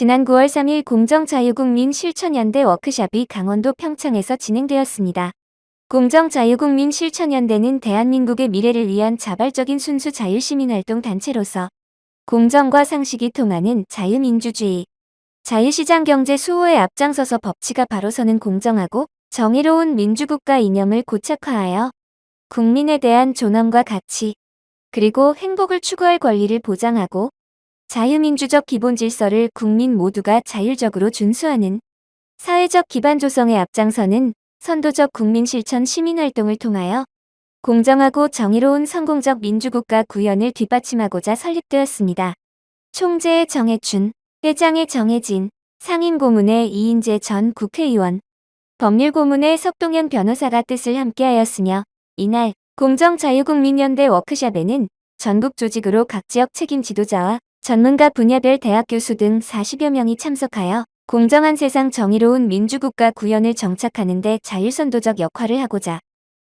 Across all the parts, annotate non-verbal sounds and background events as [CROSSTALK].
지난 9월 3일 공정자유국민 실천연대 워크샵이 강원도 평창에서 진행되었습니다. 공정자유국민 실천연대는 대한민국의 미래를 위한 자발적인 순수 자유시민활동 단체로서 공정과 상식이 통하는 자유민주주의, 자유시장 경제 수호에 앞장서서 법치가 바로 서는 공정하고 정의로운 민주국가 이념을 고착화하여 국민에 대한 존엄과 가치, 그리고 행복을 추구할 권리를 보장하고 자유민주적 기본 질서를 국민 모두가 자율적으로 준수하는 사회적 기반 조성에 앞장서는 선도적 국민 실천 시민활동을 통하여 공정하고 정의로운 성공적 민주국가 구현을 뒷받침하고자 설립되었습니다. 총재의 정해춘, 회장의 정해진, 상임고문의 이인재 전 국회의원, 법률고문의 석동현 변호사가 뜻을 함께하였으며 이날 공정자유국민연대 워크샵에는 전국 조직으로 각 지역 책임 지도자와 전문가 분야별 대학 교수 등 40여 명이 참석하여 공정한 세상 정의로운 민주국가 구현을 정착하는 데 자율선도적 역할을 하고자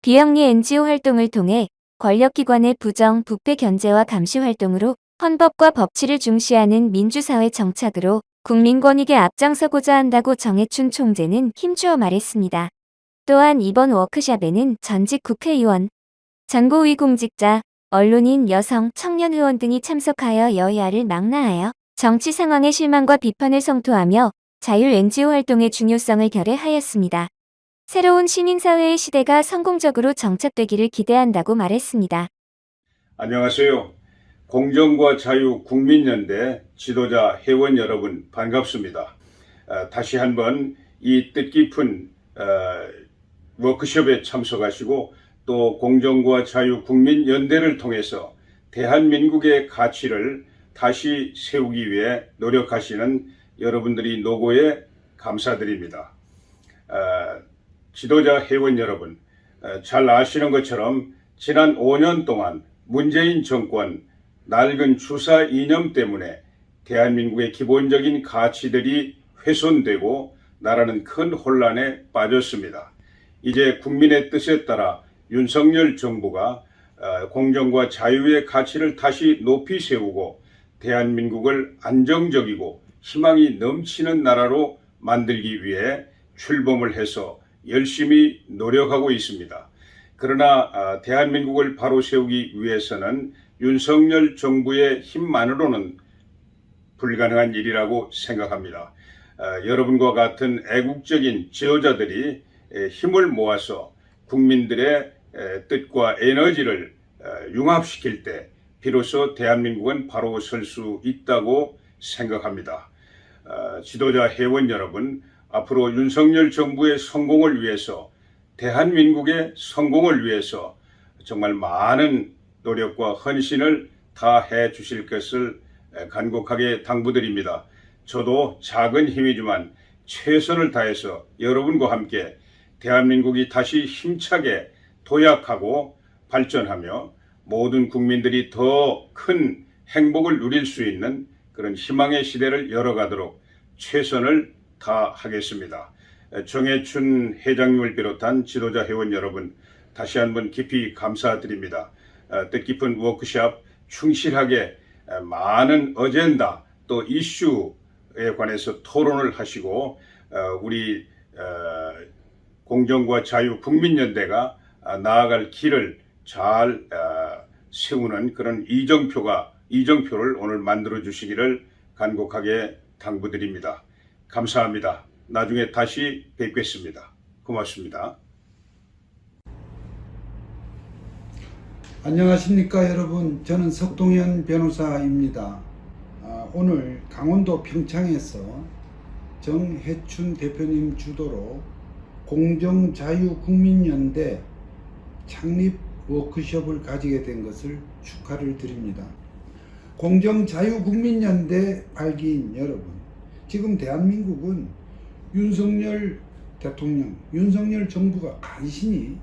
비영리 NGO 활동을 통해 권력기관의 부정, 부패 견제와 감시 활동으로 헌법과 법치를 중시하는 민주사회 정착으로 국민 권익에 앞장서고자 한다고 정해춘 총재는 힘주어 말했습니다. 또한 이번 워크샵에는 전직 국회의원, 전고위 공직자, 언론인, 여성, 청년 의원 등이 참석하여 여야를 망라하여 정치 상황의 실망과 비판을 성토하며 자율 NGO 활동의 중요성을 결의하였습니다. 새로운 시민사회의 시대가 성공적으로 정착되기를 기대한다고 말했습니다. 안녕하세요. 공정과 자유 국민연대 지도자 회원 여러분 반갑습니다. 어, 다시 한번 이 뜻깊은 어, 워크숍에 참석하시고 또 공정과 자유 국민 연대를 통해서 대한민국의 가치를 다시 세우기 위해 노력하시는 여러분들이 노고에 감사드립니다. 어, 지도자 회원 여러분, 어, 잘 아시는 것처럼 지난 5년 동안 문재인 정권 낡은 주사 이념 때문에 대한민국의 기본적인 가치들이 훼손되고 나라는 큰 혼란에 빠졌습니다. 이제 국민의 뜻에 따라 윤석열 정부가 어, 공정과 자유의 가치를 다시 높이 세우고 대한민국을 안정적이고 희망이 넘치는 나라로 만들기 위해 출범을 해서 열심히 노력하고 있습니다. 그러나 아, 대한민국을 바로 세우기 위해서는 윤석열 정부의 힘만으로는 불가능한 일이라고 생각합니다. 아, 여러분과 같은 애국적인 지도자들이 에, 힘을 모아서 국민들의 에, 뜻과 에너지를 어, 융합시킬 때 비로소 대한민국은 바로 설 수 있다고 생각합니다. 어, 지도자 회원 여러분, 앞으로 윤석열 정부의 성공을 위해서 대한민국의 성공을 위해서 정말 많은 노력과 헌신을 다해 주실 것을 간곡하게 당부드립니다. 저도 작은 힘이지만 최선을 다해서 여러분과 함께 대한민국이 다시 힘차게 도약하고 발전하며 모든 국민들이 더 큰 행복을 누릴 수 있는 그런 희망의 시대를 열어가도록 최선을 다하겠습니다. 정해춘 회장님을 비롯한 지도자 회원 여러분 다시 한번 깊이 감사드립니다. 어, 뜻깊은 워크샵 충실하게 어, 많은 어젠다 또 이슈에 관해서 토론을 하시고 어, 우리 공정과 자유 국민연대가 나아갈 길을 잘 세우는 그런 이정표가 이정표를 오늘 만들어 주시기를 간곡하게 당부드립니다. 감사합니다. 나중에 다시 뵙겠습니다. 고맙습니다. 안녕하십니까 여러분 저는 석동현 변호사입니다 아, 오늘 강원도 평창에서 정해춘 대표님 주도로 공정자유국민연대 창립 워크숍을 가지게 된 것을 축하를 드립니다 공정자유국민연대 발기인 여러분 지금 대한민국은 윤석열 대통령 윤석열 정부가 간신히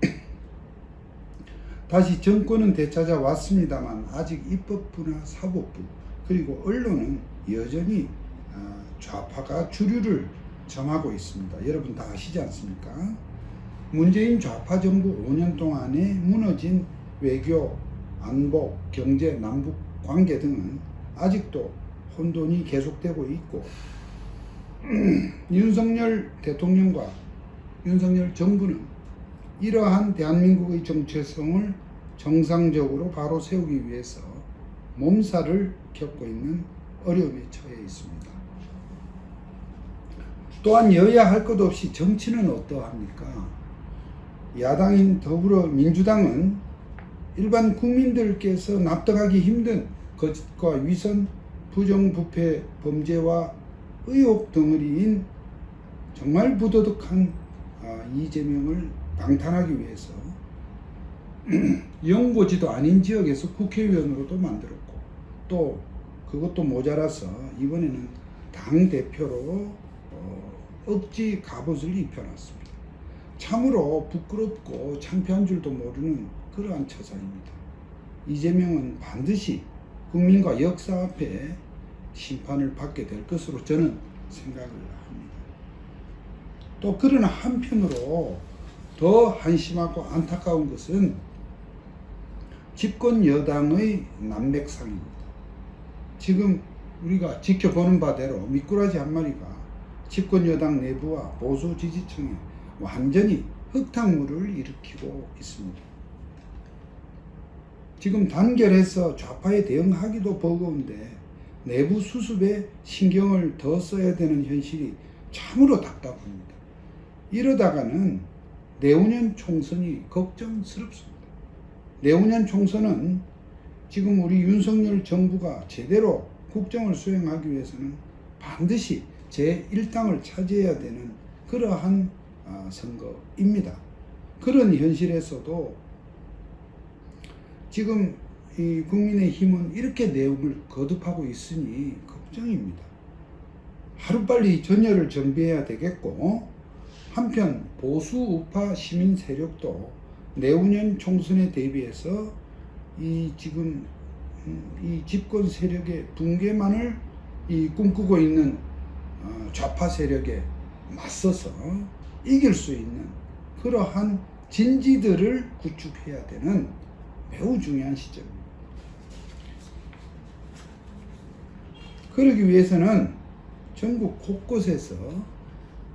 [COUGHS] 다시 정권은 되찾아왔습니다만 아직 입법부나 사법부 그리고 언론은 여전히 아, 좌파가 주류를 점하고 있습니다. 여러분 다 아시지 않습니까? 문재인 좌파 정부 5년 동안에 무너진 외교, 안보, 경제, 남북 관계 등은 아직도 혼돈이 계속되고 있고 [CLEARS THROAT] 윤석열 대통령과 윤석열 정부는 이러한 대한민국의 정체성을 정상적으로 바로 세우기 위해서 몸살을 겪고 있는 어려움에 처해 있습니다. 또한 여야 할 것 없이 정치는 어떠합니까? 야당인 더불어민주당은 일반 국민들께서 납득하기 힘든 거짓과 위선, 부정부패 범죄와 의혹 덩어리인 정말 부도덕한 아, 이재명을 방탄하기 위해서 [CLEARS THROAT] 연고지도 아닌 지역에서 국회의원으로도 만들었고 또 그것도 모자라서 이번에는 당 대표로 어, 억지 갑옷을 입혀놨습니다. 참으로 부끄럽고 창피한 줄도 모르는 그러한 처사입니다. 이재명은 반드시 국민과 역사 앞에 심판을 받게 될 것으로 저는 생각을 합니다. 또 그러나 한편으로 더 한심하고 안타까운 것은 집권 여당의 난맥상입니다. 지금 우리가 지켜보는 바대로 미꾸라지 한 마리가 집권 여당 내부와 보수 지지층에 완전히 흙탕물을 일으키고 있습니다. 지금 단결해서 좌파에 대응하기도 버거운데 내부 수습에 신경을 더 써야 되는 현실이 참으로 답답합니다. 이러다가는 내후년 총선이 걱정스럽습니다. 내후년 총선은 지금 우리 윤석열 정부가 제대로 국정을 수행하기 위해서는 반드시 제1당을 차지해야 되는 그러한 아, 선거입니다. 그런 현실에서도 지금 이 국민의힘은 이렇게 내용을 거듭하고 있으니 걱정입니다. 하루빨리 전열을 정비해야 되겠고 한편 보수 우파 시민 세력도 내후년 총선에 대비해서 이 지금 음, 이 집권 세력의 붕괴만을 이 꿈꾸고 있는 어, 좌파 세력에 맞서서 이길 수 있는 그러한 진지들을 구축해야 되는 매우 중요한 시점입니다. 그러기 위해서는 전국 곳곳에서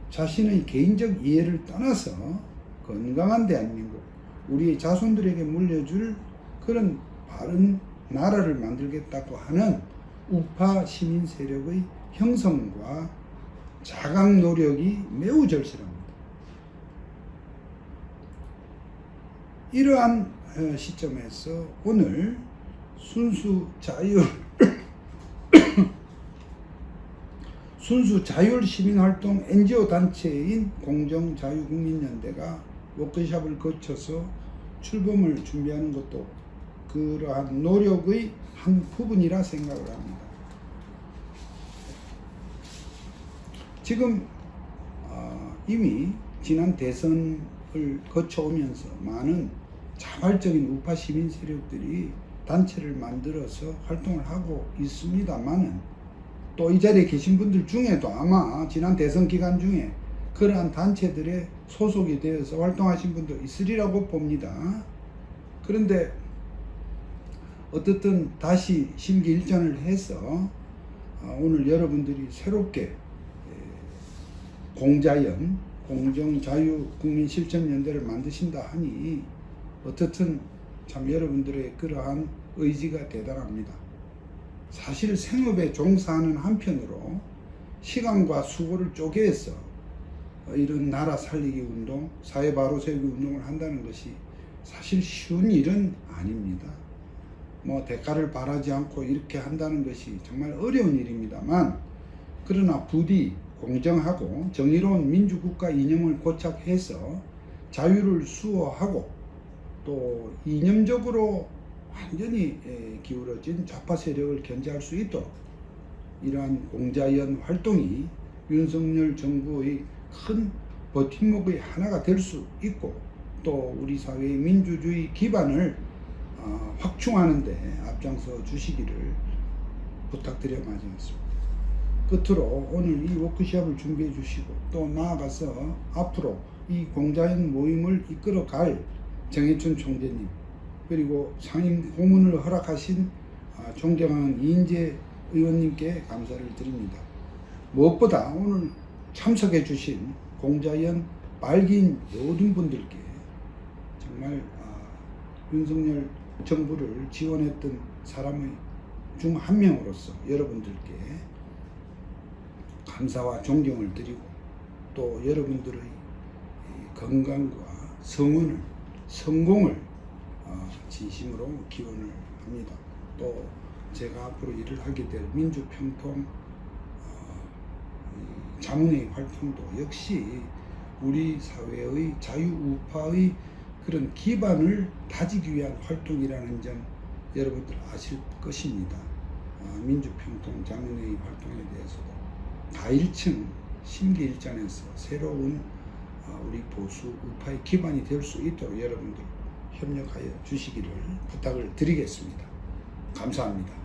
자신의 개인적 이해를 떠나서 건강한 대한민국, 우리의 자손들에게 물려줄 그런 바른 나라를 만들겠다고 하는 우파 시민 세력의 형성과 자각 노력이 매우 절실합니다. 이러한 어, 시점에서 오늘 순수 자율 [COUGHS] 순수 자율 시민활동 NGO 단체인 공정자유국민연대가 워크숍을 거쳐서 출범을 준비하는 것도 그러한 노력의 한 부분이라 생각을 합니다. 지금 어, 이미 지난 대선을 거쳐오면서 많은 자발적인 우파 시민 세력들이 단체를 만들어서 활동을 하고 있습니다만은 또 이 자리에 계신 분들 중에도 아마 지난 대선 기간 중에 그러한 단체들에 소속이 되어서 활동하신 분도 있으리라고 봅니다. 그런데 어떻든 다시 심기일전을 해서 어, 오늘 여러분들이 새롭게 에, 공자연 공정자유국민실천연대를 만드신다 하니 어떻든 참 여러분들의 그러한 의지가 대단합니다. 사실 생업에 종사하는 한편으로 시간과 수고를 쪼개서 이런 나라 살리기 운동, 사회 바로 세우기 운동을 한다는 것이 사실 쉬운 일은 아닙니다. 뭐 대가를 바라지 않고 이렇게 한다는 것이 정말 어려운 일입니다만 그러나 부디 공정하고 정의로운 민주국가 이념을 고착해서 자유를 수호하고 또 이념적으로 완전히 에, 기울어진 좌파 세력을 견제할 수 있도록 이러한 공자연 활동이 윤석열 정부의 큰 버팀목의 하나가 될 수 있고 또 우리 사회의 민주주의 기반을 어, 확충하는데 앞장서 주시기를 부탁드려 마치겠습니다. 끝으로 오늘 이 워크숍을 준비해 주시고 또 나아가서 앞으로 이 공자연 모임을 이끌어갈 정해춘 총재님 그리고 상임 고문을 허락하신 아, 존경하는 이인재 의원님께 감사를 드립니다. 무엇보다 오늘 참석해 주신 공자연 말기인 모든 분들께 정말 아, 윤석열 정부를 지원했던 사람의 중 한 명으로서 여러분들께 감사와 존경을 드리고 또 여러분들의 이 건강과 성원을 성공을 어, 진심으로 기원을 합니다. 또 제가 앞으로 일을 하게 될 민주평통 어, 이 자문회의 활동도 역시 우리 사회의 자유우파의 그런 기반을 다지기 위한 활동이라는 점 여러분들 아실 것입니다. 아, 민주평통 자문회의 활동에 대해서도 다일층 심기일전에서 새로운 아, 우리 보수 우파의 기반이 될 수 있도록 여러분들 협력하여 주시기를 부탁을 드리겠습니다. 감사합니다.